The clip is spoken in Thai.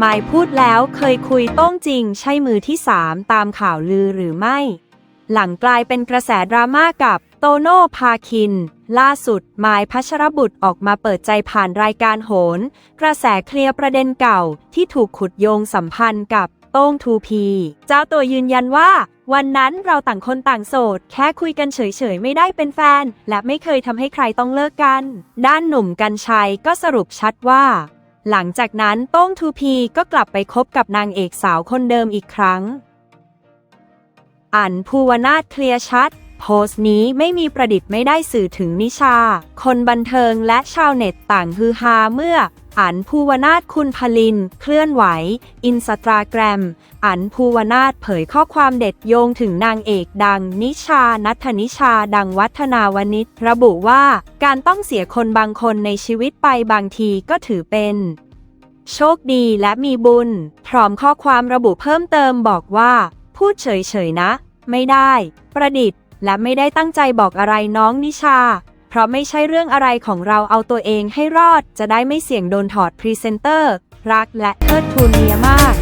หมายพูดแล้วเคยคุยโต้งจริงใช่มือที่สามตามข่าวลือหรือไม่ หลังกลายเป็นกระแสดราม่ากับโตโน่พาคิน ล่าสุดหมายพัชรบุตรออกมาเปิดใจผ่านรายการโหน กระแสเคลียร์ประเด็นเก่าที่ถูกขุดโยงสัมพันธ์กับโต้งทูพีเจ้าตัวยืนยันว่า วันนั้นเราต่างคนต่างโสด แค่คุยกันเฉยๆ ไม่ได้เป็นแฟน และไม่เคยทำให้ใครต้องเลิกกัน ด้านหนุ่มกัญชัยก็สรุปชัดว่า หลังจากนั้นโต้งทูพีก็กลับไปคบกับนางเอกสาวคนเดิมอีกครั้ง อันภูวนาถเคลียร์ชัด โพสต์นี้ไม่มีประดิษฐ์ไม่ได้สื่อถึงนิชา คนบันเทิงและชาวเน็ตต่างฮือฮาเมื่ออันภูวนาถคุณพลิน เคลื่อนไหว อินสตาแกรม อันภูวนาถเผยข้อความเด็ดโยงถึงนางเอกดังนิชา นัทนิชา ดังวัฒนาวนิชระบุว่า การต้องเสียคนบางคนในชีวิตไปบางทีก็ถือเป็น โชคดีและมีบุญ พร้อมข้อความระบุเพิ่มเติมบอกว่า พูดเฉยๆนะ ไม่ได้ ประดิษฐ์ และไม่ได้ตั้งใจบอกอะไรน้องนิชา เพราะไม่ใช่เรื่องอะไรของเราเอาตัวเองให้รอด จะได้ไม่เสี่ยงโดนถอดพรีเซนเตอร์ รักและเทิดทูนเมียมาก